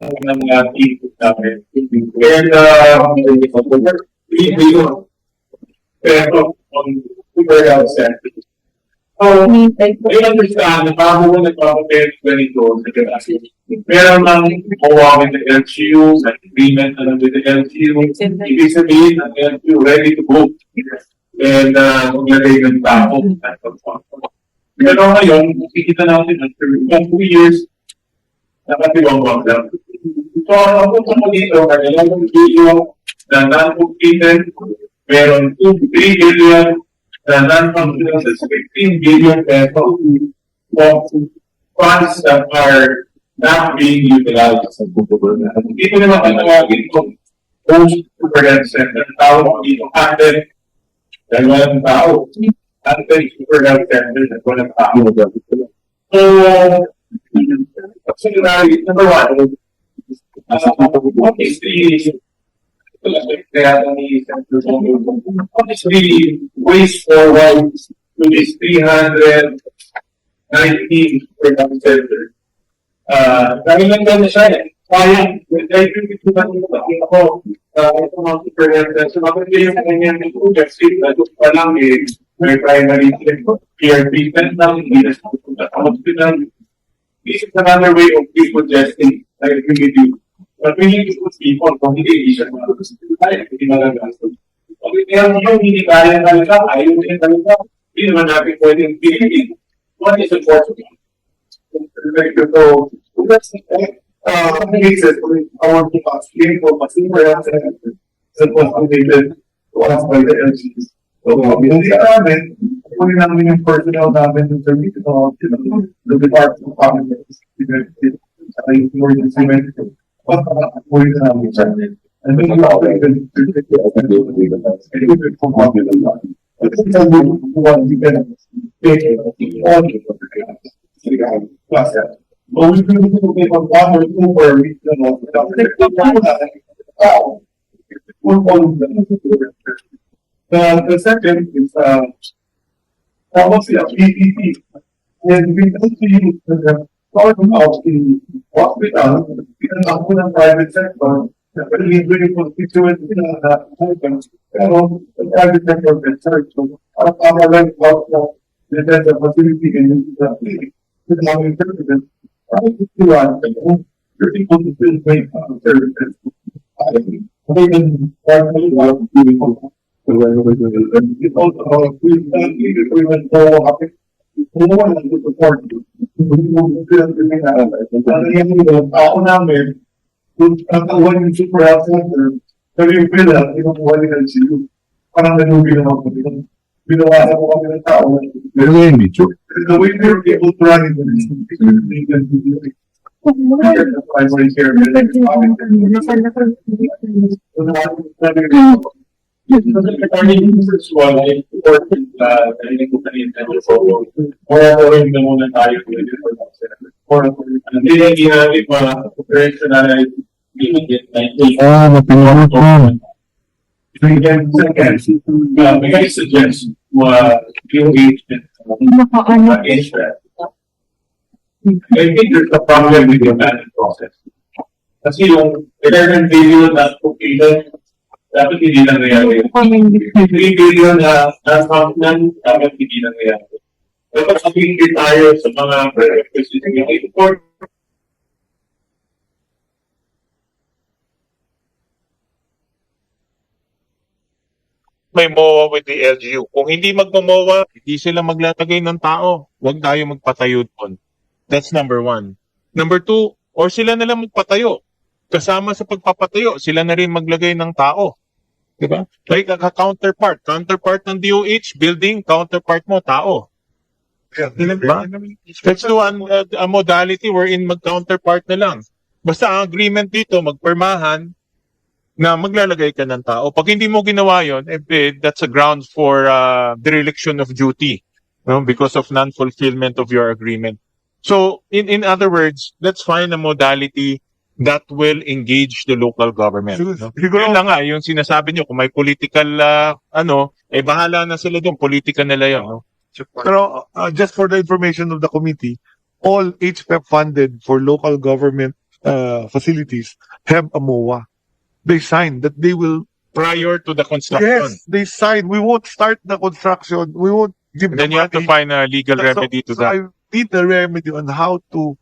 ng mga input namin. And, uh, we, we, pero, on super health center. So, I understand na bago mo nagpapapel ganito sa kasi meron ng OWA with the LGU, sa agreement na with the LGU, ibig sabihin ang LGU ready to go. And uh, maglagay ng tao. Pero ngayon, kikita natin after one, two years, nakatiwang lang. So, ang punto mo dito, kanilang video na non-completed, meron 2 3 billion na non-completed sa 15 billion pesos of funds that are not being utilized. Dito naman ang tawagin ko, post-superhealth center, tawag ko dito, under, dahil walang tao, under superhealth center, dahil walang tao. So, secondary, number one, what is the ways forward to this three hundred nineteen production center? Uh, dahil lang na siya eh. Kaya, I agree with you na ako, uh, ito yung primary. This is another way of. I agree with you. But we need to put people kung hindi hindi siya kaya hindi magagastos. Pag meron yung hindi kaya talaga, ayaw din talaga, hindi naman natin pwedeng pilitin. What is important? So, that's uh, cases, I want to ask you for consumer health center that was updated to us by the LGs. So, hindi namin, kunin namin yung personnel namin ng service of the Department of Public Health, sa emergency medicine. Kunin na namin siya. And then you all can. But it's a little one you can take it, all the other Plus that. But we can do it on one or two where we, you know, without. Oh. One, one. The, the second is, uh, policy of PPP. And we need to use the, part of the hospital, because ako ng private sector, Really, really constituent na open, pero the private sector can search. So, para para lang about the defense of facility and use the clinic. With mga interpreters, para kisiwan, you're able to still make uh, services. Other than partly what we do. It's also, uh, we, uh, we went so happy. Kung mo lang support you. Hindi mo sila pinag Ano yan yung tao namin, kung nakakuha yung super health center, sabi yung pila, kinukuha nila siya. Parang nanubi naman ko. Binawasan ko kami ng tao. Pero ngayon, medyo. The way we were able to run it, they Regarding this one, I support uh, narinig ko kanina na so, monitoring na muna tayo with the For, hindi na hindi natin ma-operationalize immediate like Ah, napinunod ko. We can, second, uh, may I suggest, uh, yung agent, uh, agent. I think there's a problem with the planning process. Kasi yung eleven billion na completed, dapat hindi na nangyari. Three billion na na-function, dapat hindi na nangyari. Dapat sabihin din tayo sa mga prerequisites ng import. may MOA with the LGU. Kung hindi magmo-MOA, hindi sila maglalagay ng tao. Huwag tayo magpatayo doon. That's number one. Number two, or sila na lang magpatayo. Kasama sa pagpapatayo, sila na rin maglagay ng tao. Diba? Like a counterpart. Counterpart ng DOH, building, counterpart mo, tao. Diba? Let's do an, uh, a modality wherein mag-counterpart na lang. Basta ang agreement dito, magpermahan, na maglalagay ka ng tao. Pag hindi mo ginawa yon, eh, eh, that's a ground for uh, dereliction of duty no? because of non-fulfillment of your agreement. So, in, in other words, let's find a modality that will engage the local government. Siguro- No? siguro- Yun na nga, yung sinasabi nyo, kung may political, uh, ano, eh bahala na sila doon, politika nila yun. No? Pero uh, just for the information of the committee, all HPEP funded for local government uh, facilities have a MOA. They signed that they will, Prior to the construction. yes, they signed. We won't start the construction. We won't give And the then you have to money. find a legal So- remedy to so that. I need the remedy on how to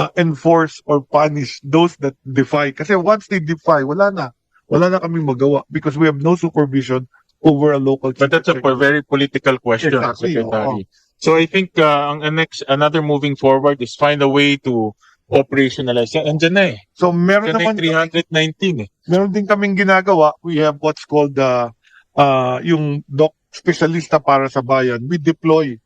uh, enforce or punish those that defy. Kasi once they defy, wala na. Wala na kaming magawa because we have no supervision over a local But that's a very political question, Exactly, Secretary. So I think uh, ang next, another moving forward is find a way to operationalize. Yan, Andyan na eh. So meron Andyan na naman yung 319 eh. meron din kaming ginagawa. We have what's called the uh, yung doc specialista para sa bayan. We deploy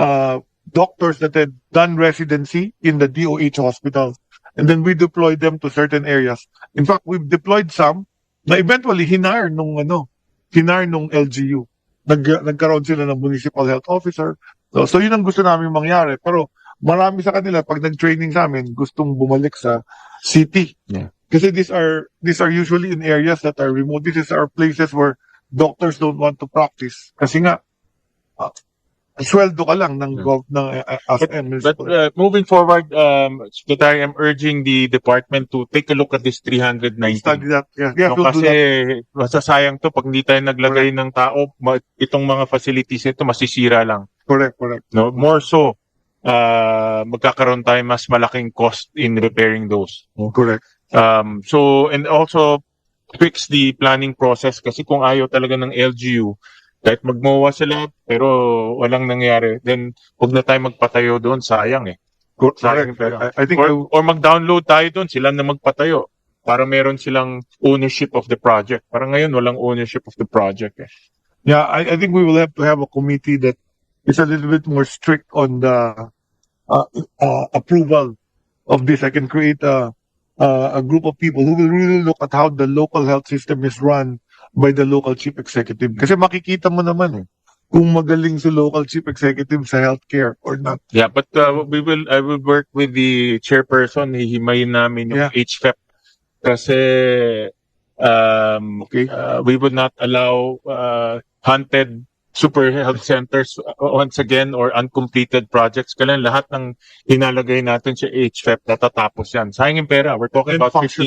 uh, doctors that had done residency in the DOH hospital. And then we deploy them to certain areas. In fact, we've deployed some na eventually hinar nung ano, hinar nung LGU. Nag, nagkaroon sila ng municipal health officer. So, so yun ang gusto namin mangyari. Pero marami sa kanila, pag nag-training sa amin, gustong bumalik sa city. Yeah. Kasi these are these are usually in areas that are remote. These are places where doctors don't want to practice. Kasi nga, uh, sweldo ka lang ng, Yeah. gov, ng uh, as But municipal. uh, moving forward, um, Secretary, I'm urging the department to take a look at this 319. study that. Yeah, yeah No, kasi masasayang to pag hindi tayo naglagay ng tao, itong mga facilities nito masisira lang. Correct, correct. No, more so uh, magkakaroon tayo mas malaking cost in repairing those. Correct. Um, so and also fix the planning process kasi kung ayaw talaga ng LGU kahit magmowa sila pero walang nangyari. Then huwag na tayo magpatayo doon. Sayang eh. Sayang correct. I, I think or, or mag-download tayo doon. Sila na magpatayo. Para meron silang ownership of the project. Para ngayon walang ownership of the project eh. Yeah, I, I think we will have to have a committee that is a little bit more strict on the uh, uh, approval of this. I can create a, a a group of people who will really look at how the local health system is run by the local chief executive. Kasi makikita mo naman eh, kung magaling si local chief executive sa healthcare or not. Yeah, but uh, we will I will work with the chairperson hihimayin namin yung Yeah. HFEP kasi um Okay? uh, we would not allow uh, hunted super health centers uh, once again or uncompleted projects. Kailan lahat ng inalagay natin sa HFEP natatapos yan. Sayang yung pera. We're talking And about 15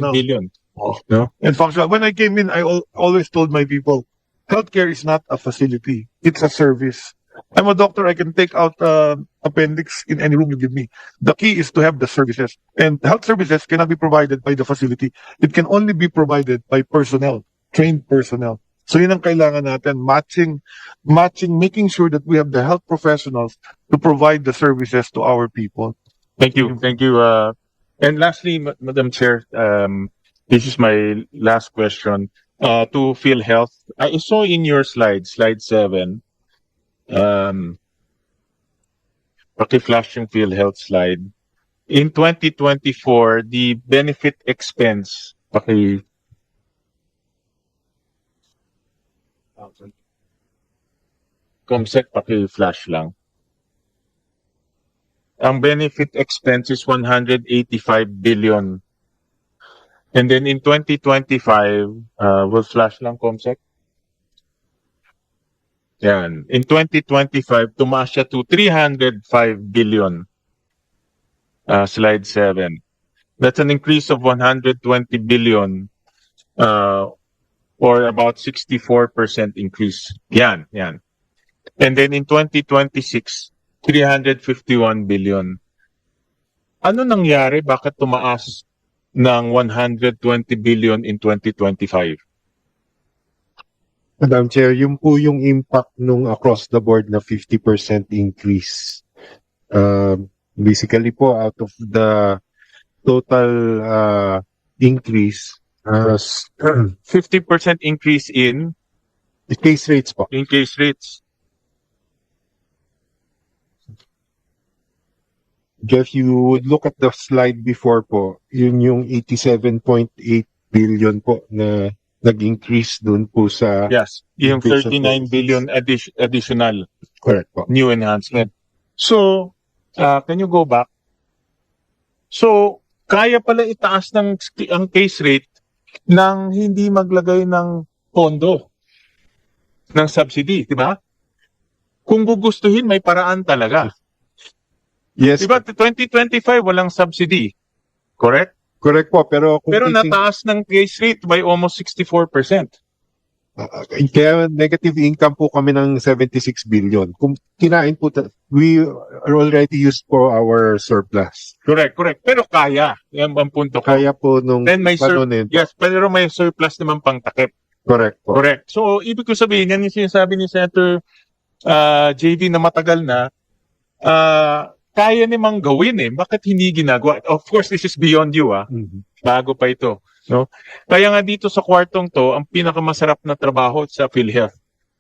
functional. billion. And functional. When I came in, I al- always told my people, healthcare is not a facility; it's a service. I'm a doctor. I can take out uh, appendix in any room you give me. The key is to have the services, and health services cannot be provided by the facility. It can only be provided by personnel, trained personnel. So yun ang kailangan natin, matching, matching, making sure that we have the health professionals to provide the services to our people. Thank you. Thank you. Uh, and lastly, Madam Chair, um, this is my last question. Uh, to PhilHealth, I saw in your slide, slide seven, um, paki-flash yung PhilHealth slide. In 2024, the benefit expense, paki Comsec, paki-flash lang. Ang benefit expense is 185 billion. And then in 2025, uh, will flash lang Comsec? Yan. In 2025, tumaas siya to 305 billion. Uh, slide 7. That's an increase of 120 billion uh, or about 64% increase. Yan, yan. And then in 2026, 351 billion. Ano nangyari? Bakit tumaas ng 120 billion in 2025? Madam Chair, yun po yung impact nung across the board na 50% increase. Um, basically po, out of the total uh, increase, uh, s- 50% increase in case rates po. in case rates. If you would look at the slide before po, yun yung 87.8 billion po na nag-increase dun po sa Yes, yung Increase of 39 billion addi- additional correct po. new enhancement. So, uh, can you go back? So, kaya pala itaas ng ang case rate nang hindi maglagay ng pondo ng subsidy, di ba? Kung gugustuhin, may paraan talaga. Yes, Di ba, 2025, walang subsidy. Correct? Correct po, pero kung Pero nataas ng case rate by almost 64%. Ah, kaya negative income po kami ng 76 billion. Kung kinain po, we are already used for our surplus. Correct, correct. Pero kaya. Yan ang punto ko. Kaya po nung Then may sur- ano yun. Yes, pero may surplus naman pang takip. Correct po. Correct. So, ibig ko sabihin, yan yung sinasabi ni Senator uh, JV na matagal na, ah, kaya namang gawin eh. Bakit hindi ginagawa? Of course, this is beyond you ah. Mhm. Bago pa ito. No? Kaya nga dito sa kwartong to, ang pinakamasarap na trabaho sa PhilHealth.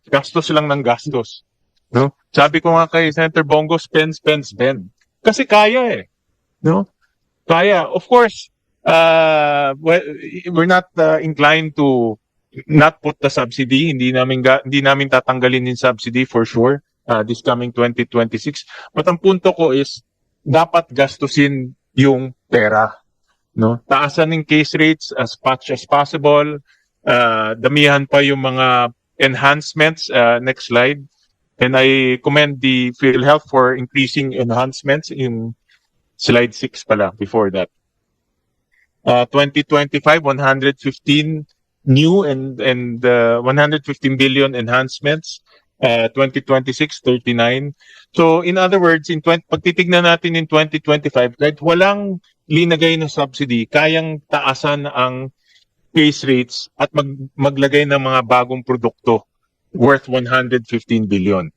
Gastos lang ng gastos. No? Sabi ko nga kay Senator Bongo, spend, spend, spend. Kasi kaya eh. No? Kaya. Of course, uh, well, we're not uh, inclined to not put the subsidy. Hindi namin ga- hindi namin tatanggalin yung subsidy for sure uh, this coming 2026. But ang punto ko is dapat gastusin yung pera. No? Taasan ng case rates as much as possible. Uh, damihan pa yung mga enhancements. Uh, next slide. And I commend the PhilHealth for increasing enhancements in slide 6 pala before that. Uh, 2025, 115 new and and uh, 115 billion enhancements. Uh, 2026, 39. So in other words, in 20, pag titignan natin in 2025, kahit walang linagay na subsidy, kayang taasan ang case rates at mag, maglagay ng mga bagong produkto worth 115 billion.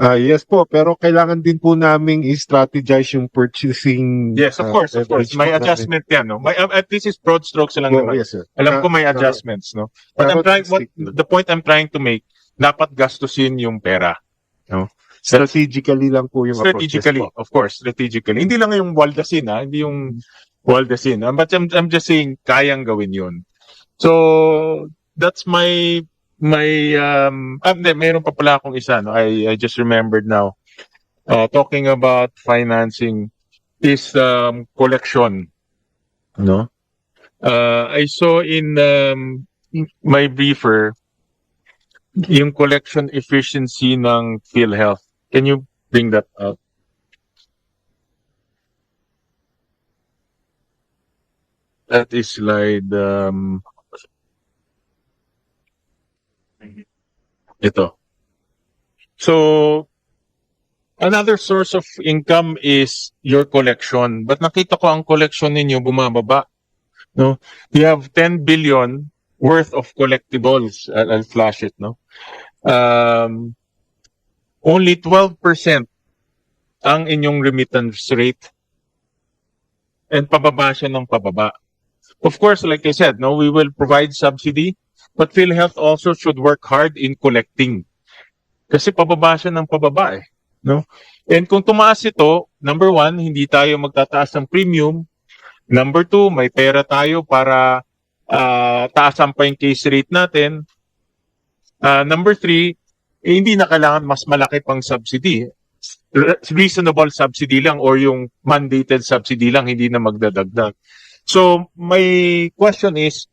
Ah, yes po, pero kailangan din po naming i-strategize yung purchasing. Yes, of ah, course, of course. May namin. adjustment yan, no? May, uh, at least is broad strokes lang Oh, naman. yes, sir. Alam ko may adjustments, no? But I'm Pero trying, what, the point I'm trying to make, dapat gastusin yung pera. strategically lang po yung Strategically, approaches po. of course, strategically. Hindi lang yung waldasin, ha? Hindi yung waldasin. But I'm, I'm just saying, kayang gawin yun. So, that's my, my, um, ah, hindi, mayroon pa pala akong isa, no? I, I just remembered now. Uh, talking about financing is, um, collection. No? Uh, I saw in, um, my briefer, yung collection efficiency ng PhilHealth. Can you bring that out? That is slide um ito. So another source of income is your collection. But nakita ko ang collection ninyo bumababa. No? You have 10 billion worth of collectibles. I'll, I'll flash it, no? Um, only 12% ang inyong remittance rate and pababa siya ng pababa. Of course, like I said, no, we will provide subsidy, but PhilHealth also should work hard in collecting. Kasi pababa siya ng pababa eh. No? And kung tumaas ito, number one, hindi tayo magtataas ng premium. Number two, may pera tayo para ah, taasan pa yung case rate natin. Ah, number three, eh, hindi na kailangan mas malaki pang subsidy. Re- Reasonable subsidy lang or yung mandated subsidy lang, hindi na magdadagdag. So, my question is,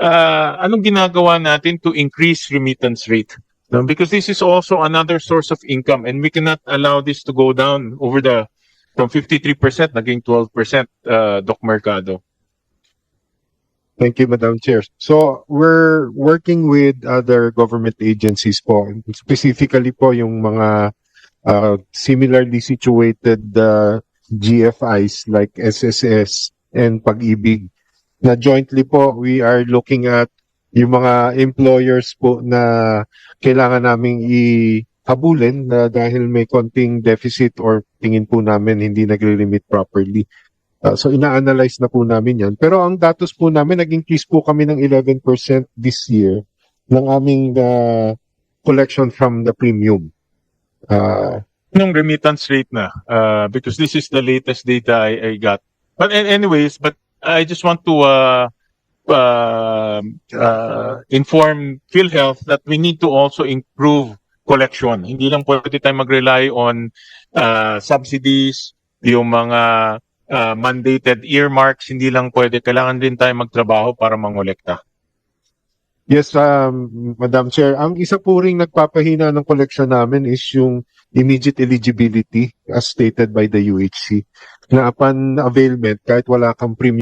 uh, anong ginagawa natin to increase remittance rate? No, Because this is also another source of income and we cannot allow this to go down over the from 53% naging 12% uh, Doc Mercado. Thank you, Madam Chair. So, we're working with other government agencies po, specifically po yung mga uh, similarly situated uh, GFIs like SSS and Pag-ibig na jointly po we are looking at yung mga employers po na kailangan naming ihabulin na dahil may konting deficit or tingin po namin hindi nagre-remit properly. Uh, so ina-analyze na po namin yan. Pero ang datos po namin, nag-increase po kami ng 11% this year ng aming uh, collection from the premium. Uh, Anong remittance rate na? Uh, because this is the latest data I, I got. But an- anyways, but I just want to uh, uh, uh, inform PhilHealth that we need to also improve collection. Hindi lang pwede tayo mag-rely on uh, subsidies, yung mga uh, mandated earmarks, hindi lang pwede. Kailangan din tayo magtrabaho para mangolekta. Yes, um, Madam Chair. Ang isa po ring nagpapahina ng collection namin is yung immediate eligibility as stated by the UHC na upon availment kahit wala kang premium